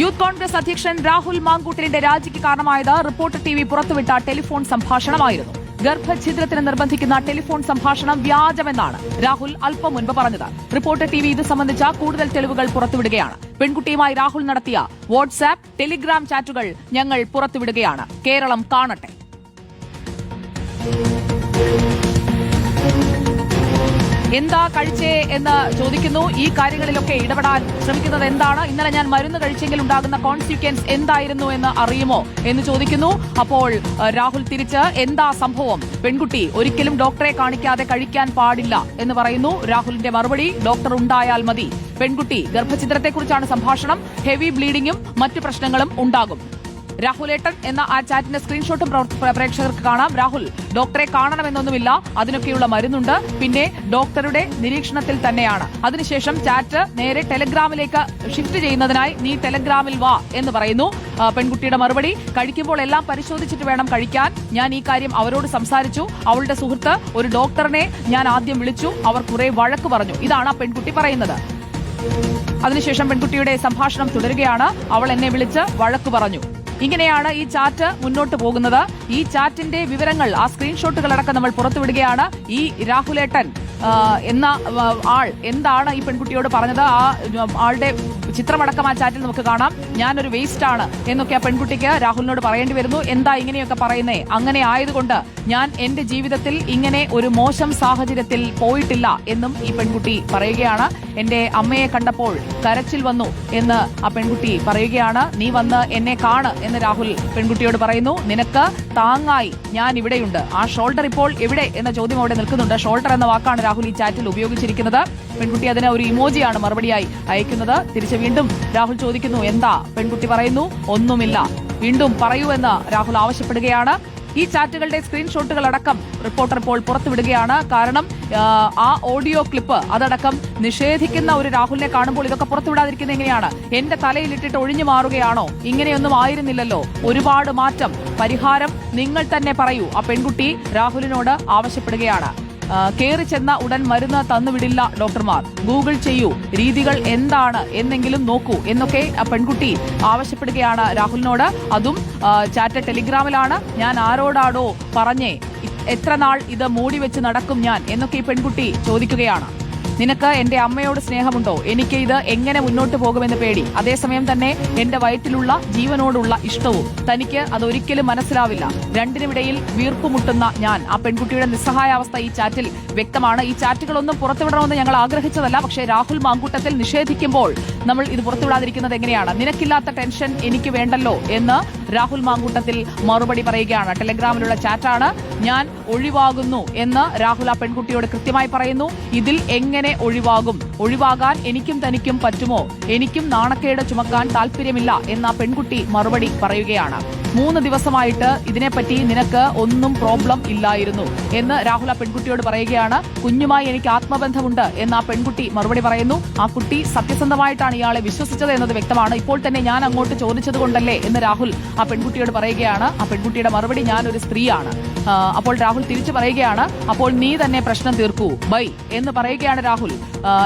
Youth Congress അധ്യക്ഷൻ രാഹുൽ മാങ്കൂട്ടലിന്റെ രാജിക്ക് കാരണമായത് റിപ്പോർട്ടർ ടി വി പുറത്തുവിട്ട ടെലിഫോൺ സംഭാഷണമായിരുന്നു. ഗർഭഛിദ്രത്തിന് നിർബന്ധിക്കുന്ന ടെലിഫോൺ സംഭാഷണം വ്യാജമെന്നാണ് രാഹുൽ അല്പം മുൻപ് പറഞ്ഞത്. റിപ്പോർട്ടർ ടി വി ഇത് സംബന്ധിച്ച കൂടുതൽ തെളിവുകൾ പുറത്തുവിടുകയാണ്. പെൺകുട്ടിയുമായി രാഹുൽ നടത്തിയ വാട്സ്ആപ്പ് ടെലിഗ്രാം ചാറ്റുകൾ ഞങ്ങൾ പുറത്തുവിടുകയാണ്. കേരളം കാണട്ടെ. എന്താ കഴിച്ചേ എന്ന് ചോദിക്കുന്നു. ഈ കാര്യങ്ങളിലൊക്കെ ഇടപെടാൻ ശ്രമിക്കുന്നത് എന്താണ്? ഇന്നലെ ഞാൻ മരുന്ന് കഴിച്ചെങ്കിൽ ഉണ്ടാകുന്ന കോൺസിക്വൻസ് എന്തായിരുന്നു എന്ന് അറിയുമോ എന്ന് ചോദിക്കുന്നു. അപ്പോൾ രാഹുൽ തിരിച്ച് എന്താ സംഭവം? പെൺകുട്ടി ഒരിക്കലും ഡോക്ടറെ കാണിക്കാതെ കഴിക്കാൻ പാടില്ല എന്ന് പറയുന്നു. രാഹുലിന്റെ മറുപടി ഡോക്ടർ ഉണ്ടായാൽ മതി. പെൺകുട്ടി ഗർഭചിത്രത്തെക്കുറിച്ചാണ് സംഭാഷണം. ഹെവി ബ്ലീഡിംഗും മറ്റു പ്രശ്നങ്ങളും ഉണ്ടാകും. രാഹുലേട്ടൻ എന്ന ആ ചാറ്റിന്റെ സ്ക്രീൻഷോട്ടും പ്രേക്ഷകർക്ക് കാണാം. രാഹുൽ ഡോക്ടറെ കാണണമെന്നൊന്നുമില്ല. അതിനൊക്കെയുള്ള മരുന്നുണ്ട്. പിന്നെ ഡോക്ടറുടെ നിരീക്ഷണത്തിൽ തന്നെയാണ്. അതിനുശേഷം ചാറ്റ് നേരെ ടെലഗ്രാമിലേക്ക് ഷിഫ്റ്റ് ചെയ്യുന്നതിനായി നീ ടെലഗ്രാമിൽ വാ എന്ന് പറയുന്നു. പെൺകുട്ടിയുടെ മറുപടി കഴിക്കുമ്പോൾ എല്ലാം പരിശോധിച്ചിട്ട് വേണം കഴിക്കാൻ. ഞാൻ ഈ കാര്യം അവരോട് സംസാരിച്ചു. അവളുടെ സുഹൃത്ത് ഒരു ഡോക്ടറിനെ ഞാൻ ആദ്യം വിളിച്ചു. അവർ കുറെ വഴക്ക് പറഞ്ഞു. ഇതാണ് ആ പെൺകുട്ടി പറയുന്നത്. അതിനുശേഷം പെൺകുട്ടിയുടെ സംഭാഷണം തുടരുകയാണ്. അവൾ എന്നെ വിളിച്ച് വഴക്ക് പറഞ്ഞു. ഇങ്ങനെയാണ് ഈ ചാറ്റ് മുന്നോട്ട് പോകുന്നത്. ഈ ചാറ്റിന്റെ വിവരങ്ങൾ ആ സ്ക്രീൻഷോട്ടുകൾ അടക്കം നമ്മൾ പുറത്തുവിടുകയാണ്. ഈ രാഹുലേട്ടൻ എന്ന ആൾ എന്താണ് ഈ പെൺകുട്ടിയോട് പറഞ്ഞത്? ആ ആളുടെ ചിത്രമടക്കം ആ ചാറ്റിൽ നമുക്ക് കാണാം. ഞാനൊരു വേസ്റ്റ് ആണ് എന്നൊക്കെ ആ പെൺകുട്ടിക്ക് രാഹുലിനോട് പറയേണ്ടി വരുന്നു. എന്താ ഇങ്ങനെയൊക്കെ പറയുന്നേ? അങ്ങനെ ആയതുകൊണ്ട് ഞാൻ എന്റെ ജീവിതത്തിൽ ഇങ്ങനെ ഒരു മോശം സാഹചര്യത്തിൽ പോയിട്ടില്ല എന്നും ഈ പെൺകുട്ടി പറയുകയാണ്. എന്റെ അമ്മയെ കണ്ടപ്പോൾ കരച്ചിൽ വന്നു എന്ന് ആ പെൺകുട്ടി പറയുകയാണ്. നീ വന്ന് എന്നെ കാണ് എന്ന് രാഹുൽ പെൺകുട്ടിയോട് പറയുന്നു. നിനക്ക് താങ്ങായി. ഞാൻ ഇവിടെയുണ്ട്. ആ ഷോൾഡർ ഇപ്പോൾ എവിടെ? എന്ന ചോദ്യം അവിടെ നിൽക്കുന്നുണ്ട്. ഷോൾഡർ എന്ന വാക്കാണ് രാഹുൽ ഈ ചാറ്റിൽ ഉപയോഗിച്ചിരിക്കുന്നത്. പെൺകുട്ടി അതിനെ ഒരു ഇമോജിയാണ് മറുപടിയായി അയക്കുന്നത്. തിരിച്ച് വീണ്ടും രാഹുൽ ചോദിക്കുന്നു എന്താ? പെൺകുട്ടി പറയുന്നു ഒന്നുമില്ല. വീണ്ടും പറയൂ എന്ന് രാഹുൽ ആവശ്യപ്പെടുകയാണ്. ഈ ചാറ്റുകളുടെ സ്ക്രീൻഷോട്ടുകൾ അടക്കം റിപ്പോർട്ടർ ഇപ്പോൾ പുറത്തുവിടുകയാണ്. കാരണം ആ, ഓഡിയോ ക്ലിപ്പ് അതടക്കം നിഷേധിക്കുന്ന ഒരു രാഹുലിനെ കാണുമ്പോൾ ഇതൊക്കെ പുറത്തുവിടാതിരിക്കുന്നത് എങ്ങനെയാണ്? എന്റെ തലയിലിട്ടിട്ട് ഒഴിഞ്ഞു മാറുകയാണോ? ഇങ്ങനെയൊന്നും ആയിരുന്നില്ലല്ലോ. ഒരുപാട് മാറ്റം. പരിഹാരം നിങ്ങൾ തന്നെ പറയൂ. ആ പെൺകുട്ടി രാഹുലിനോട് ആവശ്യപ്പെടുകയാണ്. കേറി ചെന്ന ഉടൻ മരുന്ന് തന്നുവിടില്ല ഡോക്ടർമാർ. ഗൂഗിൾ ചെയ്യൂ രീതികൾ എന്താണ് എന്നെങ്കിലും നോക്കൂ എന്നൊക്കെ പെൺകുട്ടി ആവശ്യപ്പെടുകയാണ് രാഹുലിനോട്. അതും ചാറ്റ ടെലിഗ്രാമിലാണ്. ഞാൻ ആരോടാടോ പറഞ്ഞേ എത്ര നാൾ ഇത് മൂടി വെച്ച് നടക്കും ഞാൻ എന്നൊക്കെ ഈ പെൺകുട്ടി ചോദിക്കുകയാണ്. നിനക്ക് എന്റെ അമ്മയോട് സ്നേഹമുണ്ടോ? എനിക്ക് ഇത് എങ്ങനെ മുന്നോട്ട് പോകുമെന്ന് പേടി. അതേസമയം തന്നെ എന്റെ വയറ്റിലുള്ള ജീവനോടുള്ള ഇഷ്ടവും തനിക്ക് അതൊരിക്കലും മനസ്സിലാവില്ല. രണ്ടിനുമിടയിൽ വീർപ്പുമുട്ടുന്ന ഞാൻ. ആ പെൺകുട്ടിയുടെ നിസ്സഹായാവസ്ഥ ഈ ചാറ്റിൽ വ്യക്തമാണ്. ഈ ചാറ്റുകളൊന്നും പുറത്തുവിടണമെന്ന് ഞങ്ങൾ ആഗ്രഹിച്ചതല്ല. പക്ഷേ രാഹുൽ മാങ്കൂട്ടത്തിൽ നിഷേധിക്കുമ്പോൾ നമ്മൾ ഇത് പുറത്തുവിടാതിരിക്കുന്നത് എങ്ങനെയാണ്? നിനക്കില്ലാത്ത ടെൻഷൻ എനിക്ക് വേണ്ടല്ലോ എന്ന് രാഹുൽ മാങ്കൂട്ടത്തിൽ മറുപടി പറയുകയാണ്. ടെലഗ്രാമിലുള്ള ചാറ്റാണ് ഞാൻ ഒഴിവാകുന്നു എന്ന് രാഹുൽ ആ പെൺകുട്ടിയോട് കൃത്യമായി പറയുന്നു. ഇതിൽ എങ്ങനെ ഒഴിവാകും. ഒഴിവാകാൻ എനിക്കും തനിക്കും പറ്റുമോ? എനിക്കും നാണക്കേട് ചുമക്കാൻ താല്പര്യമില്ല എന്ന പെൺകുട്ടി മറുപടി പറയുകയാണ്. മൂന്ന് ദിവസമായിട്ട് ഇതിനെപ്പറ്റി നിനക്ക് ഒന്നും പ്രോബ്ലം ഇല്ലായിരുന്നു എന്ന് രാഹുൽ ആ പെൺകുട്ടിയോട് പറയുകയാണ്. കുഞ്ഞുമായി എനിക്ക് ആത്മബന്ധമുണ്ട് എന്ന് ആ പെൺകുട്ടി മറുപടി പറയുന്നു. ആ കുട്ടി സത്യസന്ധമായിട്ടാണ് ഇയാളെ വിശ്വസിച്ചത് എന്നത് വ്യക്തമാണ്. ഇപ്പോൾ തന്നെ ഞാൻ അങ്ങോട്ട് ചോദിച്ചതുകൊണ്ടല്ലേ എന്ന് രാഹുൽ ആ പെൺകുട്ടിയോട് പറയുകയാണ്. ആ പെൺകുട്ടിയുടെ മറുപടി ഞാൻ ഒരു സ്ത്രീയാണ് അപ്പോൾ രാഹുൽ തിരിച്ചു പറയുകയാണ്. അപ്പോൾ നീ തന്നെ പ്രശ്നം തീർക്കൂ. ബൈ എന്ന് പറയുകയാണ് രാഹുൽ.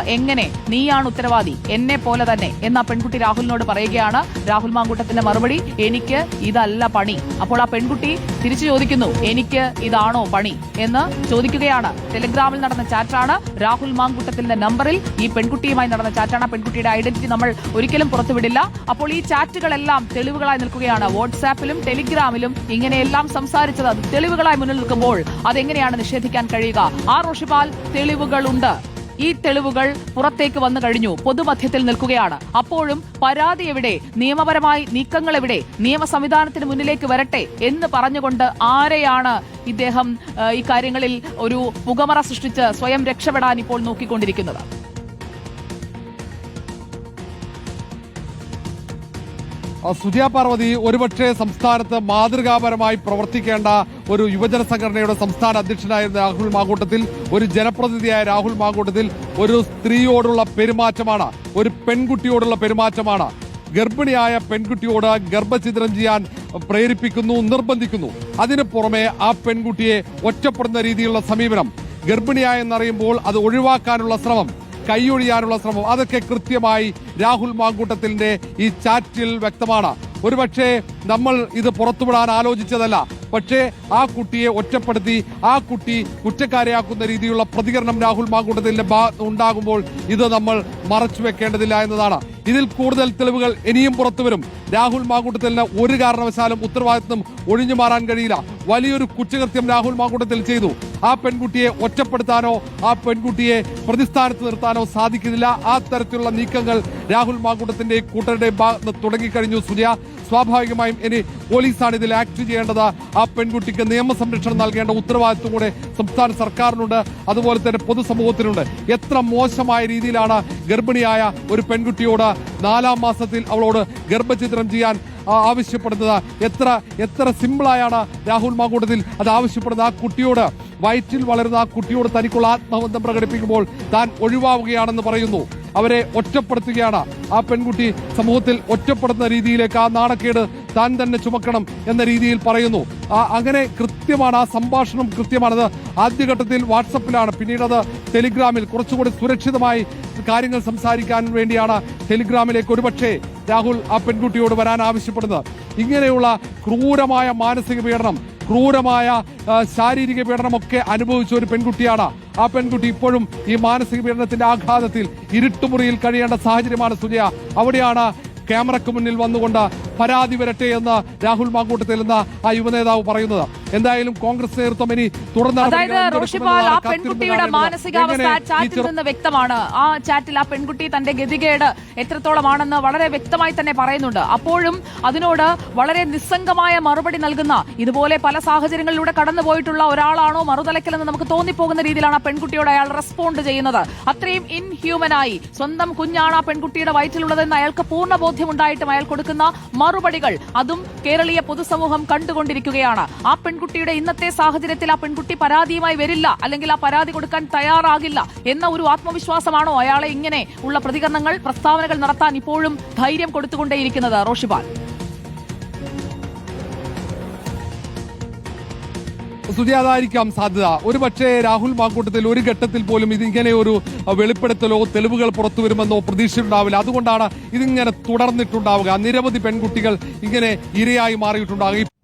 എങ്ങനെ നീയാണ് ഉത്തരവാദി? എന്നെ പോലെ തന്നെ. എന്ന് ആ പെൺകുട്ടി രാഹുലിനോട് പറയുകയാണ്. രാഹുൽ മാങ്കൂട്ടത്തിന്റെ മറുപടി എനിക്ക് ഇതല്ല പണി. അപ്പോൾ ആ പെൺകുട്ടി തിരിച്ചു ചോദിക്കുന്നു എനിക്ക് ഇതാണോ പണി എന്ന് ചോദിക്കുകയാണ്. ടെലിഗ്രാമിൽ നടന്ന ചാറ്റാണ് രാഹുൽ മാങ്കൂട്ടത്തിന്റെ നമ്പറിൽ ഈ പെൺകുട്ടിയുമായി നടന്ന ചാറ്റാണ്. പെൺകുട്ടിയുടെ ഐഡന്റിറ്റി നമ്മൾ ഒരിക്കലും പുറത്തുവിടില്ല. അപ്പോൾ ഈ ചാറ്റുകളെല്ലാം തെളിവുകളായി നിൽക്കുകയാണ്. വാട്സാപ്പിലും ടെലിഗ്രാമിലും ഇങ്ങനെയെല്ലാം സംസാരിച്ചത്. തെളിവുകളായി മുന്നിൽ നിൽക്കുമ്പോൾ അതെങ്ങനെയാണ് നിഷേധിക്കാൻ കഴിയുക? ആ റോഷിപാൽ തെളിവുകളുണ്ട്. ഈ തെളിവുകൾ പുറത്തേക്ക് വന്നു കഴിഞ്ഞു. പൊതുമധ്യത്തിൽ നിൽക്കുകയാണ്. അപ്പോഴും പരാതി എവിടെ? നിയമപരമായി നീക്കങ്ങൾ എവിടെ? നിയമ സംവിധാനത്തിന് മുന്നിലേക്ക് വരട്ടെ എന്ന് പറഞ്ഞുകൊണ്ട് ആരെയാണ് ഇദ്ദേഹം ഇക്കാര്യങ്ങളിൽ ഒരു പുകമറ സൃഷ്ടിച്ച് സ്വയം രക്ഷപ്പെടാൻ ഇപ്പോൾ നോക്കിക്കൊണ്ടിരിക്കുന്നത്? സുജയ പാർവതി ഒരുപക്ഷെ സംസ്ഥാനത്ത് മാതൃകാപരമായി പ്രവർത്തിക്കേണ്ട ഒരു യുവജന സംഘടനയുടെ സംസ്ഥാന അധ്യക്ഷനായിരുന്ന രാഹുൽ മാങ്കൂട്ടത്തിൽ ഒരു ജനപ്രതിനിധിയായ രാഹുൽ മാങ്കൂട്ടത്തിൽ ഒരു സ്ത്രീയോടുള്ള പെരുമാറ്റമാണ് ഒരു പെൺകുട്ടിയോടുള്ള പെരുമാറ്റമാണ്. ഗർഭിണിയായ പെൺകുട്ടിയോട് ഗർഭഛിദ്രം ചെയ്യാൻ പ്രേരിപ്പിക്കുന്നു നിർബന്ധിക്കുന്നു. അതിനു പുറമെ ആ പെൺകുട്ടിയെ ഒറ്റപ്പെടുന്ന രീതിയിലുള്ള സമീപനം ഗർഭിണിയായെന്നറിയുമ്പോൾ അത് ഒഴിവാക്കാനുള്ള ശ്രമം കൈയൊഴിയാനുള്ള ശ്രമം. അതൊക്കെ കൃത്യമായി രാഹുൽ മാങ്കൂട്ടത്തിന്റെ ഈ ചാറ്റിൽ വ്യക്തമാണ്. ഒരുപക്ഷെ നമ്മൾ ഇത് പുറത്തുവിടാൻ ആലോചിച്ചതല്ല. പക്ഷേ ആ കുട്ടിയെ ഒറ്റപ്പെടുത്തി ആ കുട്ടി കുറ്റക്കാരെയാക്കുന്ന രീതിയിലുള്ള പ്രതികരണം രാഹുൽ മാങ്കൂട്ടത്തിന്റെ ഉണ്ടാകുമ്പോൾ ഇത് നമ്മൾ മറച്ചു വെക്കേണ്ടതില്ല എന്നതാണ്. ഇതിൽ കൂടുതൽ തെളിവുകൾ ഇനിയും പുറത്തുവരും. രാഹുൽ മാങ്കൂട്ടത്തിന് ഒരു കാരണവശാലും ഉത്തരവാദിത്വം ഒഴിഞ്ഞു മാറാൻ കഴിയില്ല. വലിയൊരു കുറ്റകൃത്യം രാഹുൽ മാങ്കൂട്ടത്തിൽ ചെയ്തു. ആ പെൺകുട്ടിയെ ഒറ്റപ്പെടുത്താനോ ആ പെൺകുട്ടിയെ പ്രതിസ്ഥാനത്ത് നിർത്താനോ സാധിക്കുന്നില്ല. ആ തരത്തിലുള്ള നീക്കങ്ങൾ രാഹുൽ മാങ്കൂട്ടത്തിന്റെ കൂട്ടരുടെ ഭാഗത്ത് തുടങ്ങിക്കഴിഞ്ഞു സുനിയ. സ്വാഭാവികമായും ഇനി പോലീസാണ് ഇതിൽ ആക്ട് ചെയ്യേണ്ടത്. ആ പെൺകുട്ടിക്ക് നിയമസംരക്ഷണം നൽകേണ്ട ഉത്തരവാദിത്വം കൂടെ സംസ്ഥാന സർക്കാരിനുണ്ട്. അതുപോലെ തന്നെ പൊതുസമൂഹത്തിനുണ്ട്. എത്ര മോശമായ രീതിയിലാണ് ഗർഭിണിയായ ഒരു പെൺകുട്ടിയോട് നാലാം മാസത്തിൽ അവളോട് ഗർഭചിത്രം ചെയ്യാൻ ആവശ്യപ്പെടുന്നത്. എത്ര എത്ര സിമ്പിളായാണ് രാഹുൽ മാങ്കൂട്ടത്തിൽ അത് ആവശ്യപ്പെടുന്നത്. ആ കുട്ടിയോട് വയറ്റിൽ വളരുന്ന ആ കുട്ടിയോട് തനിക്കുള്ള ആത്മബന്ധം പ്രകടിപ്പിക്കുമ്പോൾ താൻ ഒഴിവാവുകയാണെന്ന് പറയുന്നു. അവരെ ഒറ്റപ്പെടുത്തുകയാണ്. ആ പെൺകുട്ടി സമൂഹത്തിൽ ഒറ്റപ്പെടുന്ന രീതിയിലേക്ക് ആ നാണക്കേട് താൻ തന്നെ ചുമക്കണം എന്ന രീതിയിൽ പറയുന്നു. അങ്ങനെ കൃത്യമാണ് ആ സംഭാഷണം കൃത്യമാണത്. ആദ്യഘട്ടത്തിൽ വാട്സപ്പിലാണ്. പിന്നീട് അത് ടെലിഗ്രാമിൽ കുറച്ചുകൂടി സുരക്ഷിതമായി കാര്യങ്ങൾ സംസാരിക്കാൻ വേണ്ടിയാണ് ടെലിഗ്രാമിലേക്ക് ഒരുപക്ഷെ രാഹുൽ ആ പെൺകുട്ടിയോട് വരാൻ ആവശ്യപ്പെടുന്നത്. ഇങ്ങനെയുള്ള ക്രൂരമായ മാനസിക പീഡനം ക്രൂരമായ ശാരീരിക പീഡനമൊക്കെ അനുഭവിച്ച ഒരു പെൺകുട്ടിയാണ് ആ പെൺകുട്ടി ഇപ്പോഴും ഈ മാനസിക പീഡനത്തിന്റെ ആഘാതത്തിൽ ഇരുട്ടുമുറിയിൽ കഴിയേണ്ട സാഹചര്യമാണ് സുജയ. അവിടെയാണ് ക്യാമറയ്ക്ക് മുന്നിൽ വന്നുകൊണ്ട് പരാതി വരട്ടെ എന്ന് രാഹുൽ മാങ്കൂട്ടത്തിൽ നിന്ന് ആ യുവനേതാവ് പറയുന്നത്. എന്തായാലും കോൺഗ്രസ് നേതൃത്വം ഇനി തുടർന്ന് അതായത് റോഷിപാൽ ആ പെൺകുട്ടിയുടെ മാനസികാവസ്ഥ ചാറ്റിൽ നിന്ന് വ്യക്തമാണ്. ആ ചാറ്റിൽ ആ പെൺകുട്ടി തന്റെ ഗതികേട് എത്രത്തോളമാണെന്ന് വളരെ വ്യക്തമായി തന്നെ പറയുന്നുണ്ട്. അപ്പോഴും അതിനോട് വളരെ നിസ്സംഗമായ മറുപടി നൽകുന്ന ഇതുപോലെ പല സാഹചര്യങ്ങളിലൂടെ കടന്നുപോയിട്ടുള്ള ഒരാളാണോ മറുതലക്കലെന്ന് നമുക്ക് തോന്നിപ്പോകുന്ന രീതിയിലാണ് ആ പെൺകുട്ടിയോട് അയാൾ റെസ്പോണ്ട് ചെയ്യുന്നത്. അത്രയും ഇൻഹ്യൂമനായി സ്വന്തം കുഞ്ഞാണ് ആ പെൺകുട്ടിയുടെ വയറ്റിലുള്ളതെന്ന് അയാൾക്ക് പൂർണ ബോധ്യമുണ്ടായിട്ടും അയാൾ കൊടുക്കുന്ന മറുപടികൾ അതും കേരളീയ പൊതുസമൂഹം കണ്ടുകൊണ്ടിരിക്കുകയാണ്. ആ പെൺകുട്ടിയുടെ ഇന്നത്തെ സാഹചര്യത്തിൽ ആ പെൺകുട്ടി പരാതിയുമായി വരില്ല അല്ലെങ്കിൽ ആ പരാതി കൊടുക്കാൻ തയ്യാറാകില്ല എന്ന ഒരു ആത്മവിശ്വാസമാണോ അയാളെ ഇങ്ങനെ ഉള്ള പ്രതികരണങ്ങൾ പ്രസ്താവനകൾ നടത്താൻ ഇപ്പോഴും ധൈര്യം കൊടുത്തുകൊണ്ടേയിരിക്കുന്നത്? റോഷിപാൽ സുജി അതായിരിക്കാം സാധ്യത. ഒരു പക്ഷേ രാഹുൽ മാങ്കൂട്ടത്തിൽ ഒരു ഘട്ടത്തിൽ പോലും ഇതിങ്ങനെ ഒരു വെളിപ്പെടുത്തലോ തെളിവുകൾ പുറത്തു വരുമെന്നോ പ്രതീക്ഷയുണ്ടാവില്ല. അതുകൊണ്ടാണ് ഇതിങ്ങനെ തുടർന്നിട്ടുണ്ടാവുക. നിരവധി പെൺകുട്ടികൾ ഇങ്ങനെ ഇരയായി മാറിയിട്ടുണ്ടാവുക.